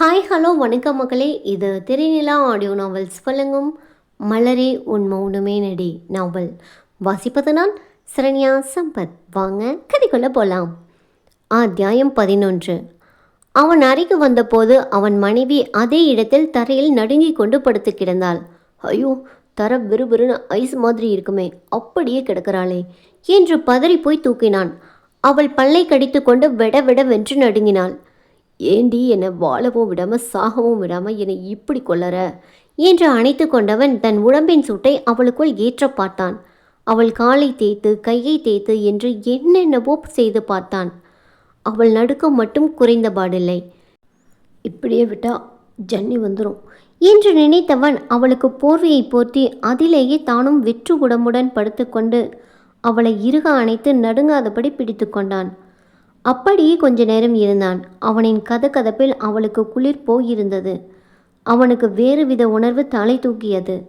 Hi hello வணக்கம் மக்களே. இது திருநிலா ஆடியோ நாவல்ஸ் வழங்கும் மலரே உன் மௌனமே நடி நாவல் வாசிப்பது நான் சரண்யா சம்பத். வாங்க கதைக்குள்ளே போகலாம் அத்தியாயம் பதினொன்று. அவன் அறைக்கு வந்தபோது அவன் மனைவி அதே இடத்தில் தரையில் நடுங்கிக் கொண்டு படுத்து கிடந்தாள். ஐயோ தர விறுவிறுன்னு ஐஸ் மாதிரி இருக்குமே. அப்படியே கிடக்கிறாளே என்று பதறி போய் தூக்கினான். அவள் பல்லை கடித்து கொண்டு விட விட வென்று நடுங்கினாள். ஏண்டி என்னை வாழவும் விடாமல் சாகவும் விடாமல் என்னை இப்படி கொல்லற? என்று அணைத்து கொண்டவன் தன் உடம்பின் சூட்டை அவளுக்குள் ஏற்ற பார்த்தான். அவள் காலை தேய்த்து கையை தேய்த்து என்று என்னென்னவோ செய்து பார்த்தான். அவள் நடுக்கம் மட்டும் குறைந்தபாடில்லை. இப்படியே விட்டா ஜன்னி வந்துடும் என்று நினைத்தவன் அவளுக்கு போர்வையை போர்த்தி அதிலேயே தானும் வெற்று உடம்புடன் படுத்துக்கொண்டு அவளை இறுக அணைத்து நடுங்காதபடி பிடித்து கொண்டான் அப்படியே கொஞ்ச நேரம் இருந்தான். அவனின் கதகதப்பில் அவளுக்கு குளிர் போயிருந்தது. அவனுக்கு வேறு வித உணர்வு தலை தூக்கியது.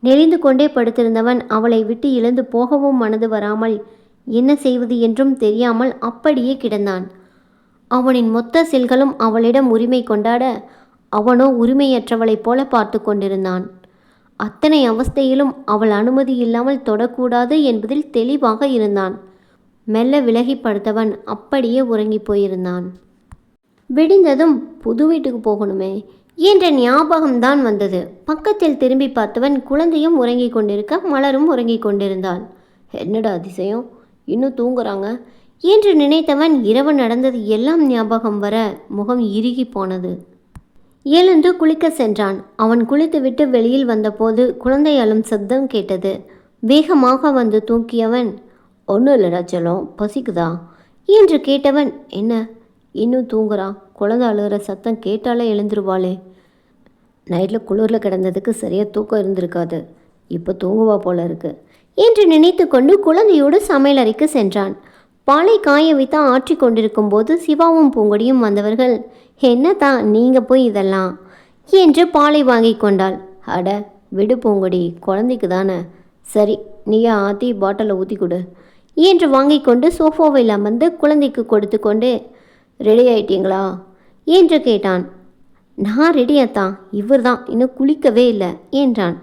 நெளிந்து கொண்டே படுத்திருந்தவன் அவளை விட்டு இழந்து போகவும் மனது வராமல் என்ன செய்வது என்றும் தெரியாமல் அப்படியே கிடந்தான். அவனின் மொத்த செல்களும் அவளிடம் உரிமை கொண்டாட அவனோ உரிமையற்றவளைப் போல பார்த்து கொண்டிருந்தான். அத்தனை அவஸ்தையிலும் அவள் அனுமதி இல்லாமல் தொடக்கூடாது என்பதில் தெளிவாக இருந்தான். மெல்ல விலகி படுத்தவன் அப்படியே உறங்கி போயிருந்தான். விடிந்ததும் புது வீட்டுக்கு போகணுமே என்ற ஞாபகம்தான் வந்தது. பக்கத்தில் திரும்பி பார்த்தவன் குழந்தையும் உறங்கிக் கொண்டிருக்க மலரும் உறங்கிக் கொண்டிருந்தாள். என்னடா அதிசயம்? இன்னும் தூங்குறாங்க? என்று நினைத்தவன் இரவு நடந்தது எல்லாம் ஞாபகம் வர முகம் இறுகி போனது. எழுந்து குளிக்க சென்றான். அவன் குளித்துவிட்டு வெளியில் வந்தபோது குழந்தை அழும் சத்தம் கேட்டது. வேகமாக வந்து தூக்கியவன் ஒன்றும் இல்லைடா செல்லம் பசிக்குதா? என்று கேட்டவன் என்ன? இன்னும் தூங்குறான். குழந்தை அழுகிற சத்தம் கேட்டாலே எழுந்துருவாளே. நைட்டில் குளிரில் கிடந்ததுக்கு சரியாக தூக்கம் இருந்திருக்காது. இப்போ தூங்குவா போல இருக்கு. என்று நினைத்து கொண்டு குழந்தையோடு சமையலறைக்கு சென்றான். பாலை காய வைத்து ஆற்றி கொண்டிருக்கும் போது சிவாவும் பூங்கொடியும் வந்தவர்கள் என்னதான் நீங்கள் போய் இதெல்லாம்? என்று பாலை வாங்கி கொண்டாள். அட விடு பூங்கொடி குழந்தைக்கு தானே சரி நீயே ஆற்றி பாட்டிலில் ஊற்றி கொடு. என்று வாங்கி கொண்டு சோஃபாவில் அமர்ந்து குழந்தைக்கு கொடுத்து கொண்டு ரெடி ஆயிட்டீங்களா? என்று கேட்டான். நான் ரெடியாத்தான் இவர் தான் இன்னும் குளிக்கவே இல்லை என்றான்.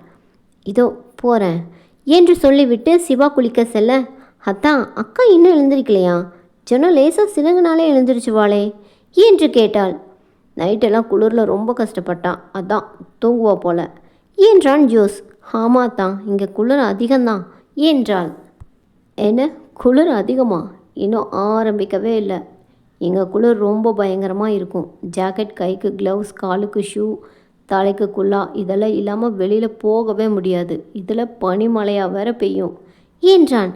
இதோ போகிறேன் என்று சொல்லிவிட்டு சிவா குளிக்க செல்ல அத்தான் அக்கா இன்னும் எழுந்திருக்கலையா? சொன்னால் லேசாக சிலங்குனாலே எழுந்திருச்சுவாளே என்று கேட்டாள். நைட்டெல்லாம் குளிரில் ரொம்ப கஷ்டப்பட்டான் அதான் தூங்குவா போல என்றான் ஜோஸ். ஆமா இங்கே குளிர் அதிகம்தான் என்றாள். என்ன? குளிர் அதிகமாக இன்னும் ஆரம்பிக்கவே இல்லை. எங்கள் குளிர் ரொம்ப பயங்கரமாக இருக்கும். ஜாக்கெட் கைக்கு க்ளவுஸ் காலுக்கு ஷூ தலைக்கு குல்லா. இதெல்லாம் இல்லாமல் வெளியில் போகவே முடியாது. இதில் பனிமழையாக வேற பெய்யும். என்றான்.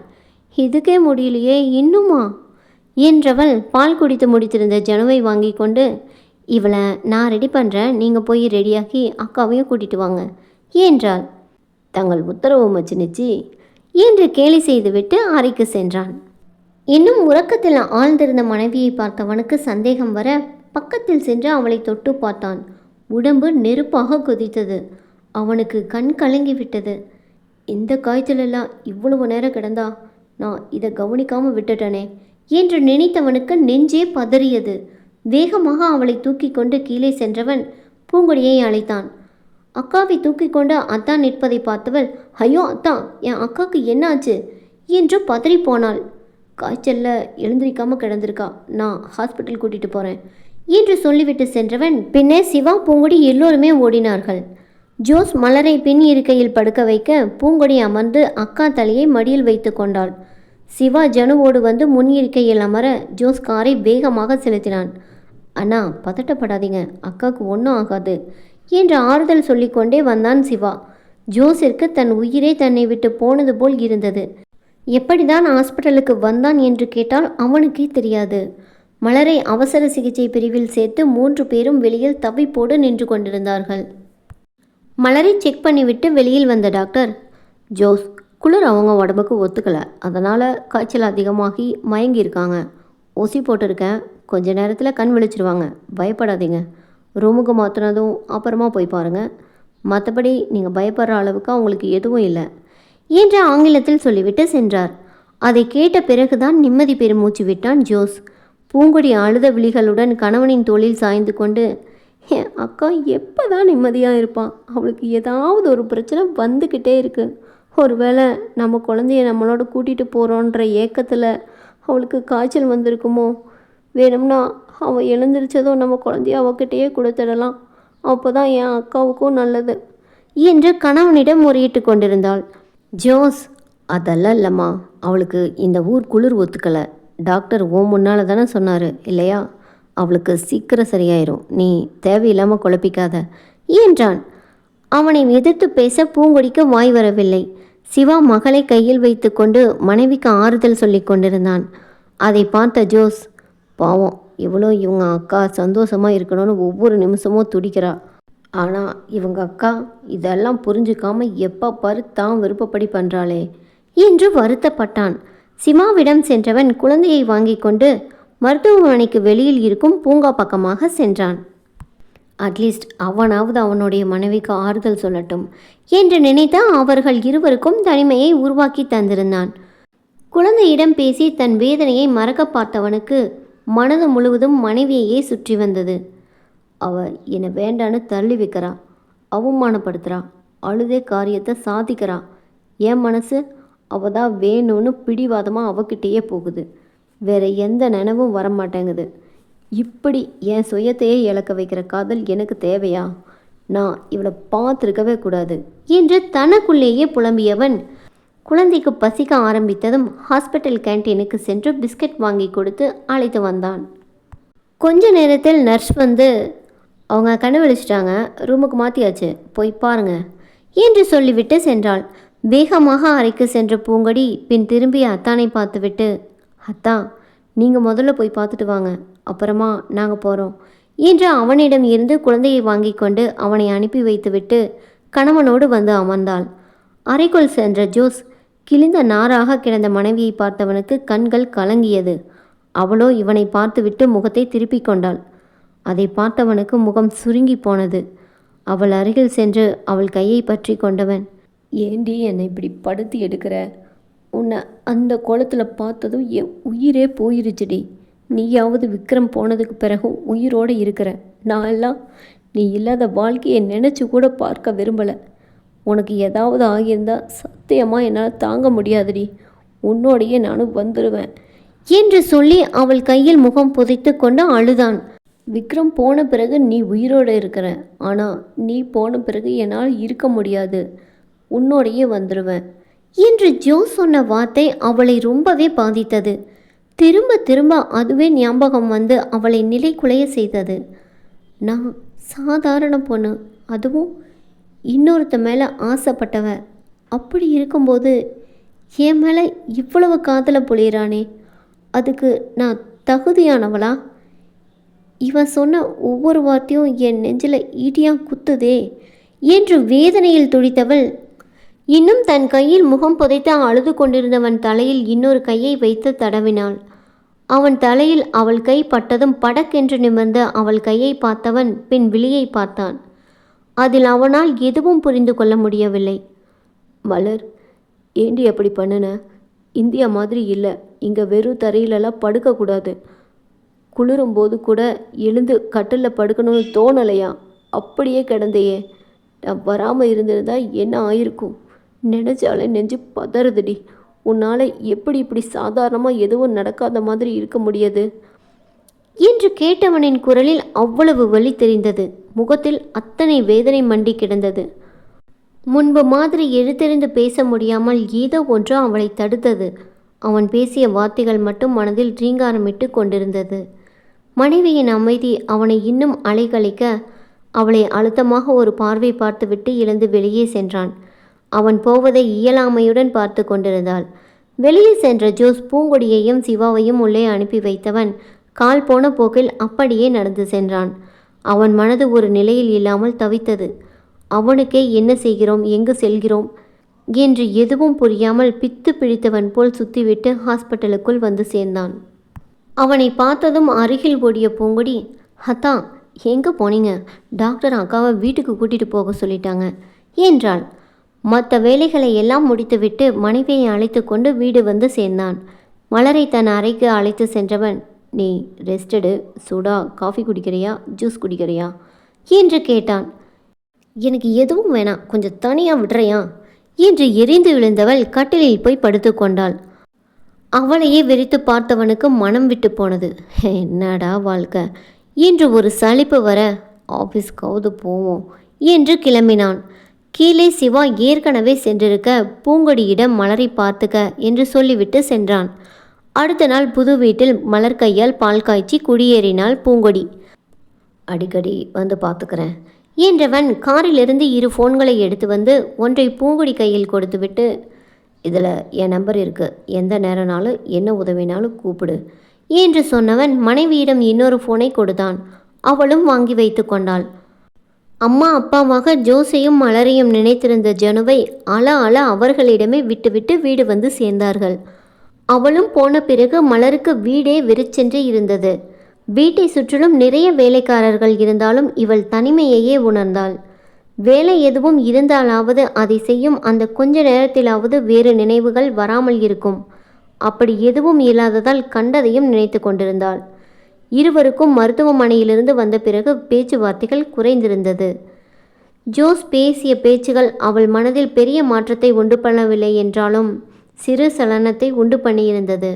இதுக்கே முடியலையே இன்னுமா? என்றவள் பால் குடித்து முடித்திருந்த ஜனவை வாங்கி கொண்டு இவளை நான் ரெடி பண்ணுறேன் நீங்கள் போய் ரெடியாக்கி அக்காவையும் கூட்டிட்டு வாங்க. என்றாள். தங்கள் உத்தரவு மச்சினிச்சி. என்று கேலி செய்துவிட்டு அறைக்கு சென்றான். இன்னும் உறக்கத்தில் ஆழ்ந்திருந்த மனைவியை பார்த்தவனுக்கு சந்தேகம் வர பக்கத்தில் சென்று அவளை தொட்டு பார்த்தான். உடம்பு நெருப்பாக கொதித்தது. அவனுக்கு கண் கலங்கி விட்டது. இந்த காய்ச்சலெல்லாம் இவ்வளவு நேரம் கிடந்தா நான் இதை கவனிக்காம விட்டுட்டனே என்று நினைத்தவனுக்கு நெஞ்சே பதறியது. வேகமாக அவளை தூக்கி கொண்டு கீழே சென்றவன் பூங்கொடியை அழைத்தான். அக்காவை தூக்கி கொண்டு அத்தா நிற்பதை பார்த்தவள் ஐயோ அத்தா என் அக்காவுக்கு என்ன ஆச்சு என்று பதறி போனாள். காய்ச்சலில் எழுந்திரிக்காம கிடந்திருக்கா. நான் ஹாஸ்பிட்டல் கூட்டிட்டு போறேன் என்று சொல்லிவிட்டு சென்றவன் பின்னே சிவா பூங்கொடி எல்லோருமே ஓடினார்கள். ஜோஸ் மலரை பின் இருக்கையில் படுக்க வைக்க பூங்கொடி அமர்ந்து அக்கா தலையை மடியில் வைத்து கொண்டாள். சிவா ஜனுவோடு வந்து முன் இருக்கையில் அமர ஜோஸ் காரை வேகமாக செலுத்தினான். அண்ணா பதட்டப்படாதீங்க. அக்காவுக்கு ஒன்றும் ஆகாது. என்று ஆறுதல் சொல்லிக்கொண்டே வந்தான் சிவா. ஜோஸிற்கு தன் உயிரே தன்னை விட்டு போனது போல் இருந்தது. எப்படிதான் ஹாஸ்பிட்டலுக்கு வந்தான் என்று கேட்டால் அவனுக்கே தெரியாது. மலரை அவசர சிகிச்சை பிரிவில் சேர்த்து மூன்று பேரும் வெளியில் தவிப்போடு நின்று கொண்டிருந்தார்கள். மலரை செக் பண்ணிவிட்டு வெளியில் வந்த டாக்டர் ஜோஸ் குளிர் அவங்க உடம்புக்கு ஒத்துக்கலை. அதனால் காய்ச்சல் அதிகமாகி மயங்கியிருக்காங்க. ஊசி போட்டிருக்கேன். கொஞ்ச நேரத்தில் கண் விழிச்சிருவாங்க. பயப்படாதீங்க. ரூமுக்கு மாற்றினதும் அப்புறமா போய் பாருங்கள் மற்றபடி நீங்கள் பயப்படுற அளவுக்கு அவங்களுக்கு எதுவும் இல்லை. என்று ஆங்கிலத்தில் சொல்லிவிட்டு சென்றார். அதை கேட்ட பிறகுதான் நிம்மதி பெருமூச்சு விட்டான் ஜோஸ். பூங்கொடி அழுத விழிகளுடன் கணவனின் தொழில் சாய்ந்து கொண்டு என் அக்கா எப்போ தான் நிம்மதியாக இருப்பான் அவளுக்கு ஏதாவது ஒரு பிரச்சனை வந்துக்கிட்டே இருக்குது ஒருவேளை நம்ம குழந்தைய நம்மளோட கூட்டிகிட்டு போகிறோன்ற ஏக்கத்தில் அவளுக்கு காய்ச்சல் வந்திருக்குமோ? வேணும்னா அவள் எழுந்திரிச்சதும் நம்ம குழந்தைய அவகிட்டயே கொடுத்துடலாம். அப்போ தான் என் அக்காவுக்கும் நல்லது என்று கணவனிடம் முறையிட்டு கொண்டிருந்தாள். ஜோஸ் அதெல்லாம் இல்லைம்மா. அவளுக்கு இந்த ஊர் குளிர் ஒத்துக்கலை. டாக்டர் ஓ முன்னால் தானே சொன்னார் இல்லையா? அவளுக்கு சீக்கிரம் சரியாயிரும். நீ தேவையில்லாமல் குழப்பிக்காத. என்றான். அவனை எதிர்த்து பேச பூங்கொடிக்கு வாய் வரவில்லை. சிவா மகளை கையில் வைத்துக்கொண்டு மனைவிக்கு ஆறுதல் சொல்லிக் கொண்டிருந்தான். அதை பார்த்த ஜோஸ் பாவம் இவளும் இவங்க அக்கா சந்தோஷமாக இருக்கணும்னு ஒவ்வொரு நிமிஷமும் துடிக்கிறா. ஆனால் இவங்க அக்கா இதெல்லாம் புரிஞ்சுக்காம எப்போ பாரு தான் விருப்பப்படி பண்ணுறாளே என்று வருத்தப்பட்டான். சிமாவிடம் சென்றவன் குழந்தையை வாங்கி கொண்டு மருத்துவமனைக்கு வெளியில் இருக்கும் பூங்கா பக்கமாக சென்றான். அட்லீஸ்ட் அவனாவது அவனுடைய மனைவிக்கு ஆறுதல் சொல்லட்டும் என்று நினைத்த அவர்கள் இருவருக்கும் தனிமையை உருவாக்கி தந்திருந்தான். குழந்தையிடம் பேசி தன் வேதனையை மறக்க பார்த்தவனுக்கு மனது முழுவதும் மனைவியையே சுற்றி வந்தது. அவ என்னை வேண்டான்னு தள்ளி வைக்கிறா அவமானப்படுத்துகிறா அழுதே காரியத்தை சாதிக்கிறா. என் மனசு அவ தான் வேணும்னு பிடிவாதமாக அவகிட்டேயே போகுது. வேற எந்த நினைவும் வரமாட்டேங்குது. இப்படி என் சுயத்தையே இழக்க வைக்கிற காதல் எனக்கு தேவையா? நான் இவளை பார்த்துருக்கவே கூடாது. என்று தனக்குள்ளேயே புலம்பியவன் குழந்தைக்கு பசிக்க ஆரம்பித்ததும் ஹாஸ்பிட்டல் கேண்டீனுக்கு சென்று பிஸ்கட் வாங்கி கொடுத்து அழைத்து வந்தான். கொஞ்ச நேரத்தில் நர்ஸ் வந்து அவங்க கண்ணு விழிச்சிட்டாங்க ரூமுக்கு மாற்றியாச்சு போய் பாருங்க என்று சொல்லிவிட்டு சென்றாள். வேகமாக அறைக்கு சென்ற பூங்கொடி பின் திரும்பி அத்தானை பார்த்துவிட்டு அத்தா நீங்கள் முதல்ல போய் பார்த்துட்டு வாங்க அப்புறமா நாங்கள் போகிறோம் என்று அவனிடம் இருந்து குழந்தையை வாங்கி கொண்டு அவனை அனுப்பி வைத்துவிட்டு கணவனோடு வந்து அமர்ந்தாள். அறைக்குள் சென்ற ஜோஸ் கிழிந்த நாராக கிடந்த மனைவியை பார்த்தவனுக்கு கண்கள் கலங்கியது. அவளோ இவனை பார்த்துவிட்டு முகத்தை திருப்பிக் கொண்டாள். அதை பார்த்தவனுக்கு முகம் சுருங்கி போனது. அவள் அருகில் சென்று அவள் கையை பற்றி கொண்டவன் ஏண்டி என்னை இப்படி படுத்து எடுக்கிற? உன்னை அந்த குளத்தில் பார்த்ததும் என் உயிரே போயிருச்சுடி. நீயாவது விக்ரம் போனதுக்கு பிறகும் உயிரோடு இருக்கிற. நான் எல்லாம் நீ இல்லாத வாழ்க்கையை நினச்சி கூட பார்க்க விரும்பலை. உனக்கு ஏதாவது ஆகியிருந்தா சத்தியமாக என்னால் தாங்க முடியாதுடி. உன்னோடையே நானும் வந்துடுவேன் என்று சொல்லி அவள் கையில் முகம் புதைத்து கொண்டு அழுதான். விக்ரம் போன பிறகு நீ உயிரோடு இருக்கிற. ஆனால் நீ போன பிறகு என்னால் இருக்க முடியாது. உன்னோடையே வந்துடுவேன் என்று ஜோ சொன்ன வார்த்தை அவளை ரொம்பவே பாதித்தது. திரும்ப திரும்ப அதுவே ஞாபகம் வந்து அவளை நிலைக்குலைய செய்தது. நான் சாதாரண பொண்ணு. அதுவும் இன்னொருத்த மேலே ஆசைப்பட்டவ. அப்படி இருக்கும்போது என் மேலே இவ்வளவு காதலை பொழியிறானே அதுக்கு நான் தகுதியானவளா? இவன் சொன்ன ஒவ்வொரு வார்த்தையும் என் நெஞ்சில் ஈட்டியாக குத்துதே என்று வேதனையில் துடித்தவள். இன்னும் தன் கையில் முகம் புதைத்து அழுது கொண்டிருந்தவன் தலையில் இன்னொரு கையை வைத்து தடவினாள். அவன் தலையில் அவள் கை பட்டதும் படக்கென்று நிமிர்ந்த அவள் கையை பார்த்தவன் பின் விழியை பார்த்தான். அதில் அவனால் எதுவும் புரிந்து கொள்ள முடியவில்லை. மலர் ஏண்டி அப்படி பண்ணுன? இந்தியா மாதிரி இல்லை. இங்கே வெறும் தரையிலலாம் படுக்கக்கூடாது குளிரும்போது கூட எழுந்து கட்டிலில் படுக்கணும்னு தோணலையா? அப்படியே கிடந்தையே. நான் வராமல் இருந்திருந்தா என்ன ஆயிருக்கும்? நினச்சாலே நெஞ்சு பதறுதுடி. உன்னால் எப்படி இப்படி சாதாரணமாக எதுவும் நடக்காத மாதிரி இருக்க முடியாது? என்று கேட்டவனின் குரலில் அவ்வளவு வலி தெரிந்தது. முகத்தில் அத்தனை வேதனை மண்டி கிடந்தது. முன்பு மாதிரி எழுத்தெறிந்து பேச முடியாமல் ஏதோ ஒன்று அவளை தடுத்தது. அவன் பேசிய வார்த்தைகள் மட்டும் மனதில் ரீங்காரமிட்டு கொண்டிருந்தது. மனைவியின் அமைதி அவனை இன்னும் அலைகழிக்க அவளை அழுத்தமாக ஒரு பார்வை பார்த்துவிட்டு எழுந்து வெளியே சென்றான். அவன் போவதை இயலாமையுடன் பார்த்து கொண்டிருந்தாள். வெளியே சென்ற ஜோஸ் பூங்கொடியையும் சிவாவையும் உள்ளே அனுப்பி வைத்தவன் கால் போன போக்கில் அப்படியே நடந்து சென்றான். அவன் மனது ஒரு நிலையில் இல்லாமல் தவித்தது. அவனுக்கே என்ன செய்கிறோம்? எங்கு செல்கிறோம்? என்று எதுவும் புரியாமல் பித்து பிடித்தவன் போல் சுத்திவிட்டு ஹாஸ்பிட்டலுக்குள் வந்து சேர்ந்தான். அவனை பார்த்ததும் அருகில் ஓடிய பூங்குடி ஹத்தா எங்கே போனீங்க? டாக்டர் அக்காவை வீட்டுக்கு கூட்டிகிட்டு போக சொல்லிட்டாங்க என்றாள். மற்ற வேலைகளை எல்லாம் முடித்துவிட்டு மனைவியை அழைத்து கொண்டு வீடு வந்து சேர்ந்தான். மலரை தன் அறைக்கு அழைத்து சென்றவன் நீ ரெஸ்டடு சூடா காஃபி குடிக்கிறியா ஜூஸ் குடிக்கிறியா? என்று கேட்டான். எனக்கு எதுவும் வேணாம் கொஞ்சம் தனியாக விடுறையா? என்று எரிந்து விழுந்தவள் கட்டிலில் போய் படுத்துக்கொண்டாள் அவளையே வெறித்து பார்த்தவனுக்கு மனம் விட்டு போனது. என்னடா வாழ்க்கை? என்று ஒரு சலிப்பு வர ஆஃபீஸ்க்காவது போவோம் என்று கிளம்பினான். கீழே சிவா ஏற்கனவே சென்றிருக்க பூங்கொடியிடம் மலரை பார்த்துக்க என்று சொல்லிவிட்டு சென்றான். அடுத்த நாள் புது வீட்டில் மலர் கையால் பால் காய்ச்சி குடியேறினாள் பூங்கொடி. அடிக்கடி வந்து பார்த்துக்கிறேன். என்றவன் காரிலிருந்து இரு ஃபோன்களை எடுத்து வந்து ஒன்றை பூங்கொடி கையில் கொடுத்துவிட்டு இதில் என் நம்பர் இருக்குது எந்த நேரனாலும் என்ன உதவினாலும் கூப்பிடு. என்று சொன்னவன் மனைவியிடம் இன்னொரு ஃபோனை கொடுத்தான். அவளும் வாங்கி வைத்து கொண்டாள். அம்மா அப்பாவாக ஜோசையும் மலரையும் நினைத்திருந்த ஜனுவை அழ அழ அவர்களிடமே விட்டுவிட்டு வீடு வந்து சேர்ந்தார்கள். அவளும் போன பிறகு மலருக்கு வீடே வெறிச்சென்று இருந்தது. வீட்டை சுற்றிலும் நிறைய வேலைக்காரர்கள் இருந்தாலும் இவள் தனிமையையே உணர்ந்தாள். வேலை எதுவும் இருந்தாலாவது அதை செய்யும் அந்த கொஞ்ச நேரத்திலாவது வேறு நினைவுகள் வராமல் இருக்கும். அப்படி எதுவும் இல்லாததால் கண்டதையும் நினைத்து கொண்டிருந்தாள். இருவருக்கும் மருத்துவமனையிலிருந்து வந்த பிறகு பேச்சுவார்த்தைகள் குறைந்திருந்தது. ஜோஸ் பேசிய பேச்சுகள் அவள் மனதில் பெரிய மாற்றத்தை உண்டு பண்ணவில்லை என்றாலும் சிறு சலனத்தை உண்டு பண்ணியிருந்தது.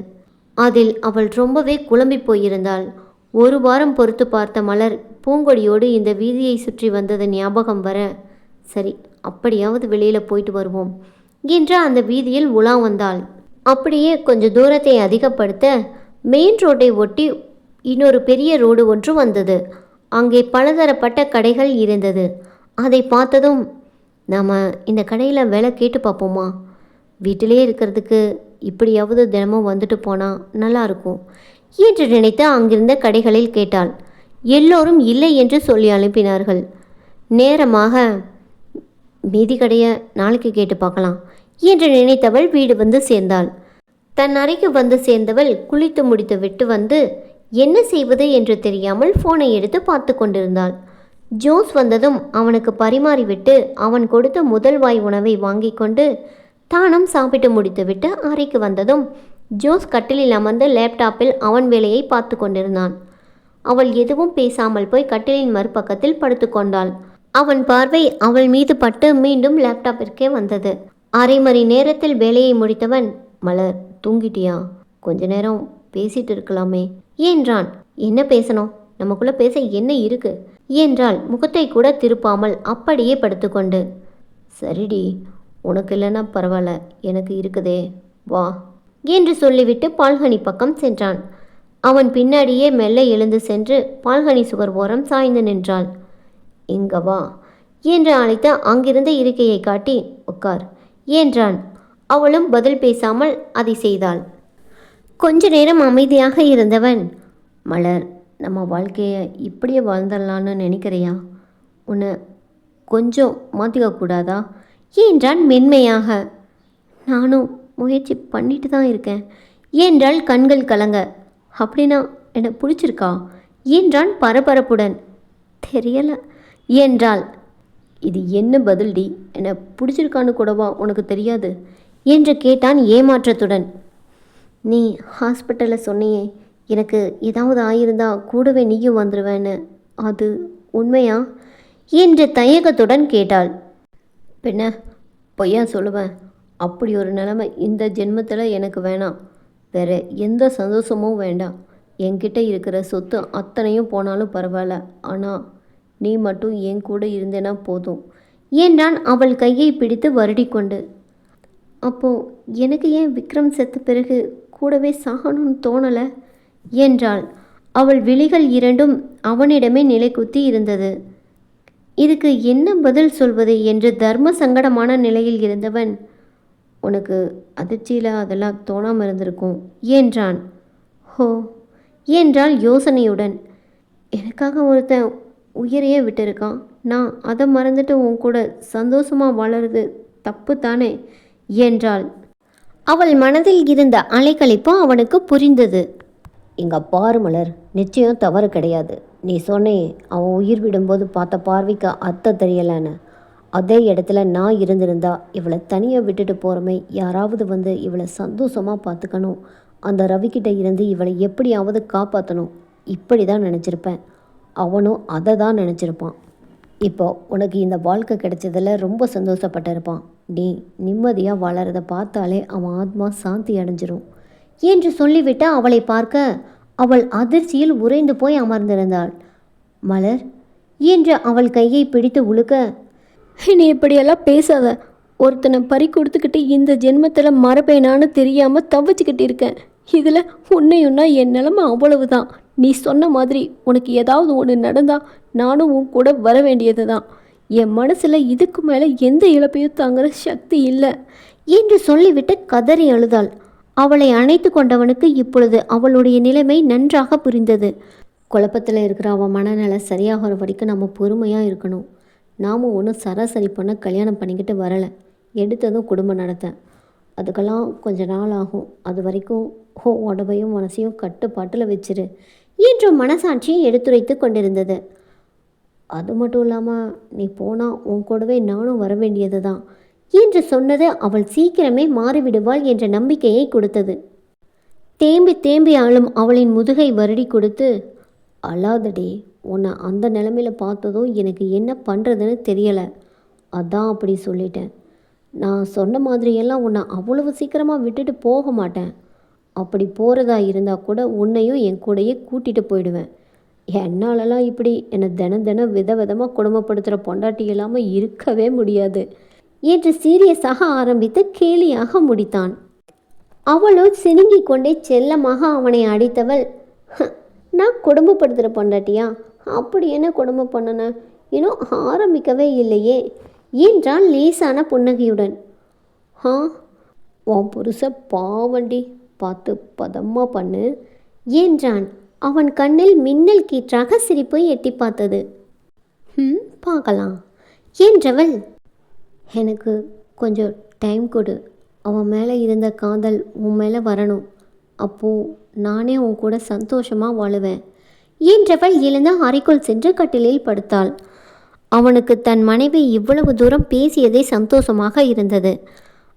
அதில் அவள் ரொம்பவே குழம்பி போயிருந்தாள். ஒரு வாரம் பொறுத்து பார்த்த மலர் பூங்கொடியோடு இந்த வீதியை சுற்றி வந்தது ஞாபகம் வர சரி அப்படியாவது வெளியில் போயிட்டு வருவோம் என்று அந்த வீதியில் உலா வந்தாள். அப்படியே கொஞ்சம் தூரத்தை அதிகப்படுத்த மெயின் ரோட்டை ஒட்டி இன்னொரு பெரிய ரோடு ஒன்று வந்தது. அங்கே பலதரப்பட்ட கடைகள் இருந்தது. அதை பார்த்ததும் நாம் இந்த கடையில் வேலை கேட்டு பார்ப்போமா? வீட்டிலே இருக்கிறதுக்கு இப்படியாவது தினமும் வந்துட்டு போனால் நல்லாயிருக்கும் என்று நினைத்து அங்கிருந்த கடைகளில் கேட்டாள். எல்லோரும் இல்லை என்று சொல்லி அனுப்பினார்கள். நேரமாக மீதி கடையை நாளைக்கு கேட்டு பார்க்கலாம் என்று நினைத்தவள் வீடு வந்து சேர்ந்தாள். தன் அறைக்கு வந்து சேர்ந்தவள் குளித்து முடித்து விட்டு வந்து என்ன செய்வது என்று தெரியாமல் ஃபோனை எடுத்து பார்த்து கொண்டிருந்தாள். ஜோஸ் வந்ததும் அவனுக்கு பரிமாறிவிட்டு அவன் கொடுத்த முதல் வாய் உணவை வாங்கி கொண்டு தானும் சாப்பிட்டு முடித்துவிட்டு அறைக்கு வந்ததும் ஜோஸ் கட்டிலில் அமர்ந்து லேப்டாப்பில் அவன் வேலையை பார்த்து கொண்டிருந்தான். அவள் எதுவும் பேசாமல் போய் கட்டிலின் மறுபக்கத்தில் படுத்துக்கொண்டாள் அவன் பார்வை அவள் மீது பட்டு மீண்டும் லேப்டாப்பிற்கே வந்தது. அரை மணி நேரத்தில் வேலையை முடித்தவன் மலர் தூங்கிட்டியா? கொஞ்ச நேரம் பேசிட்டு இருக்கலாமே. என்றான் என்ன பேசணும்? நமக்குள்ள பேச என்ன இருக்கு? என்றால் முகத்தை கூட திருப்பாமல் அப்படியே படுத்துக்கொண்டு சரிடி உனக்கு இல்லைன்னா பரவாயில்ல எனக்கு இருக்குதே வா. என்று சொல்லிவிட்டு பால்கனி பக்கம் சென்றான். அவன் பின்னாடியே மெல்ல எழுந்து சென்று பால்கனி சுவர் ஓரம் சாய்ந்து நின்றாள். இங்க வா என்று அழைத்து அங்கிருந்த இருக்கையை காட்டி உட்கார் என்றான். அவளும் பதில் பேசாமல் அதை செய்தாள். கொஞ்ச நேரம் அமைதியாக இருந்தவன் மலர் நம்ம வாழ்க்கையை இப்படியே வாழ்ந்துடலான்னு நினைக்கிறியா? உன்னை கொஞ்சம் மாற்றிக்க கூடாதா என்றான் மென்மையாக. நானும் முயற்சி பண்ணிட்டு தான் இருக்கேன். என்றால் கண்கள் கலங்க. அப்படின்னா என்னை பிடிச்சிருக்கா? என்றான் பரபரப்புடன். தெரியலை. என்றாள் இது என்ன பதில்டி என்னை பிடிச்சிருக்கான்னு கூடவா உனக்கு தெரியாது? என்று கேட்டான் ஏமாற்றத்துடன். நீ ஹாஸ்பிட்டலில் சொன்னியே எனக்கு ஏதாவது ஆயிருந்தா கூடவே நீயும் வந்துடுவேன்னு அது உண்மையா? என்று தயக்கத்துடன் கேட்டாள். பின்ன பொய்யா சொல்லுவேன். அப்படி ஒரு நிலைமை இந்த ஜென்மத்தில் எனக்கு வேணாம். வேற எந்த சந்தோஷமும் வேண்டாம். என்கிட்ட இருக்கிற சொத்து அத்தனையும் போனாலும் பரவாயில்ல. ஆனால் நீ மட்டும் என் கூட இருந்தேனா போதும். என்றான் அவள் கையை பிடித்து வருடிக்கொண்டு அப்போ எனக்கு ஏன் விக்ரம் செத்த பிறகு கூடவே சாகணும்னு தோணலை? என்றாள். அவள் விழிகள் இரண்டும் அவனிடமே நிலைக்குத்தி இருந்தது. இதுக்கு என்ன பதில் சொல்வது என்று தர்ம சங்கடமான நிலையில் இருந்தவன் உனக்கு அதிர்ச்சியில் அதெல்லாம் தோணாமல் இருந்திருக்கும் என்றான். ஹோ என்றால் யோசனையுடன். எனக்காக ஒருத்தன் உயிரையே விட்டிருக்கான். நான் அதை மறந்துட்டு உன் கூட சந்தோஷமாக வளருது தப்பு தானே என்றாள். அவள் மனதில் இருந்த அலைக்கழிப்பும் அவனுக்கு புரிந்தது. இங்கே பாரு மலர் நிச்சயம் தவறு கிடையாது. நீ சொன்னே அவன் உயிர் விடும்போது பார்த்த பார்வைக்கு அத்தை தெரியலன்னு. அதே இடத்துல நான் இருந்திருந்தா இவளை தனியாக விட்டுட்டு போகிறோமே யாராவது வந்து இவளை சந்தோஷமாக பார்த்துக்கணும். அந்த ரவிக்கிட்ட இருந்து இவளை எப்படியாவது காப்பாற்றணும் இப்படி தான் நினச்சிருப்பேன். அவனும் அதை தான் நினச்சிருப்பான். இப்போ உனக்கு இந்த வாழ்க்கை கிடைச்சதில் ரொம்ப சந்தோஷப்பட்டிருப்பான். நீ நிம்மதியாக வளரத பார்த்தாலே அவன் ஆத்மா சாந்தி அடைஞ்சிரும். என்று சொல்லிவிட்டு அவளை பார்க்க அவள் அதிர்ச்சியில் உறைந்து போய் அமர்ந்திருந்தாள். மலர் என்று அவள் கையை பிடித்து உழுக்க நீ இப்படியெல்லாம் பேசாத. ஒருத்தனை பறி கொடுத்துக்கிட்டு இந்த ஜென்மத்தில் மரபேனான்னு தெரியாமல் தவிச்சுக்கிட்டு இருக்கேன். இதில் உன்னையுன்னா என் நிலமை அவ்வளவுதான். நீ சொன்ன மாதிரி உனக்கு ஏதாவது ஒன்று நடந்தால் நானும் உன் கூட வர வேண்டியது தான் என் மனசில் இதுக்கு மேலே எந்த இழப்பையும் தாங்குற சக்தி இல்லை என்று சொல்லிவிட்டு கதறி அழுதாள். அவளை அணைத்து கொண்டவனுக்கு இப்பொழுது அவளுடைய நிலைமை நன்றாக புரிந்தது. குழப்பத்தில் இருக்கிற அவன் மனநிலை சரியாகிற வரைக்கும் நம்ம பொறுமையாக இருக்கணும். நாமும் ஒன்றும் சராசரி பண்ண கல்யாணம் பண்ணிக்கிட்டு வரலை. எடுத்ததும் குடும்பம் நடத்த அதுக்கெல்லாம் கொஞ்ச நாள் ஆகும். அது வரைக்கும் ஹோ உடம்பையும் மனசையும் கட்டுப்பாட்டில் வச்சிரு என்று மனசாட்சியை எடுத்துரைத்து கொண்டிருந்தது. அது மட்டும் இல்லாமல் நீ போனால் உன் கூடவே நானும் வர வேண்டியது தான் என்று சொன்னது அவள் சீக்கிரமே மாறிவிடுவாள் என்ற நம்பிக்கையை கொடுத்தது. தேம்பி தேம்பி ஆளும் அவளின் முதுகை வருடி கொடுத்து அழாதடி உன்னை அந்த நிலமையில பார்த்ததும் எனக்கு என்ன பண்ணுறதுன்னு தெரியலை. அதான் அப்படி சொல்லிட்டேன். நான் சொன்ன மாதிரியெல்லாம் உன்னை அவ்வளவு சீக்கிரமாக விட்டுட்டு போக மாட்டேன். அப்படி போகிறதா இருந்தால் கூட உன்னையும் என் கூடயே கூட்டிகிட்டு போயிடுவேன். என்னாலலாம் இப்படி என்னை தினம் தினம் வித விதமாக கொடுமைப்படுத்துகிற பொண்டாட்டி இல்லாமல் இருக்கவே முடியாது. என்று சீரியஸாக ஆரம்பித்து கேலியாக முடித்தான். அவளோ சினுங்கிக் கொண்டே செல்லமாக அவனை அடித்தவள் "ஹ, நான் குடும்பப்படுத்துகிற பொண்டாட்டியா? அப்படி என்ன குடும்பம் பண்ணன? இன்னும் ஆரம்பிக்கவே இல்லையே என்றான் லேசான புன்னகையுடன். ஆ உன் புருஷ பாவண்டி பார்த்து பதமா பண்ணு என்றான். அவன் கண்ணில் மின்னல் கீற்றாக சிரிப்பு எட்டி பார்த்தது. ம் பார்க்கலாம் என்றவள். எனக்கு கொஞ்சம் டைம் கொடு. அவன் மேலே இருந்த காதல் உன் மேலே வரணும். அப்போது நானே உன் கூட சந்தோஷமாக வாழுவேன். என்றவள் எழுந்து அறைக்குள் சென்று கட்டிலில் படுத்தாள். அவனுக்கு தன் மனைவி இவ்வளவு தூரம் பேசியதே சந்தோஷமாக இருந்தது.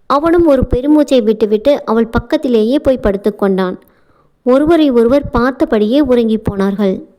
அவனும் ஒரு பெருமூச்சை விட்டுவிட்டு அவள் பக்கத்திலேயே போய் படுத்துக்கொண்டான் ஒருவரை ஒருவர் பார்த்தபடியே உறங்கிப் போனார்கள்.